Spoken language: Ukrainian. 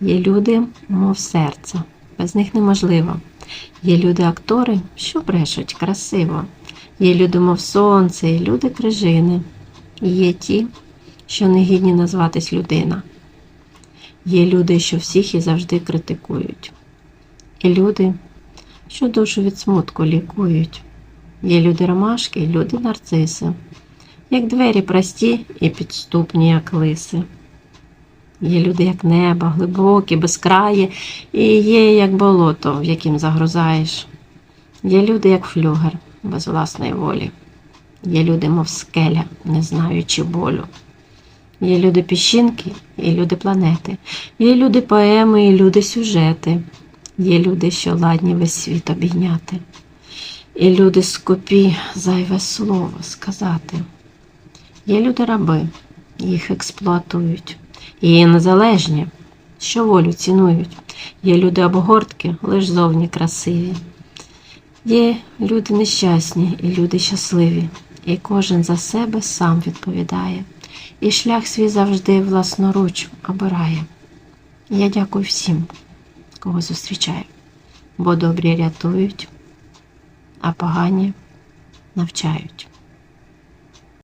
Є люди, мов серце, без них неможливо. Є люди-актори, що брешуть красиво. Є люди, мов сонце, і люди крижини. Є ті, що не гідні назватись людина. Є люди, що всіх і завжди критикують. І люди, що душу від смутку лікують. Є люди ромашки, люди нарциси, як двері прості і підступні, як лиси. Є люди, як небо, глибокі, безкраї, і є як болото, в яким загрузаєш. Є люди, як флюгер, без власної волі. Є люди, мов скеля, не знаючи болю. Є люди піщинки і люди планети. Є люди поеми і люди сюжети. Є люди, що ладні весь світ обійняти. І люди скупі зайве слово сказати. Є люди раби, їх експлуатують. І незалежні, що волю цінують. Є люди обгортки, лиш зовні красиві. Є люди нещасні і люди щасливі, і кожен за себе сам відповідає, і шлях свій завжди власноруч обирає. Я дякую всім, кого зустрічаю, бо добрі рятують, а погані навчають.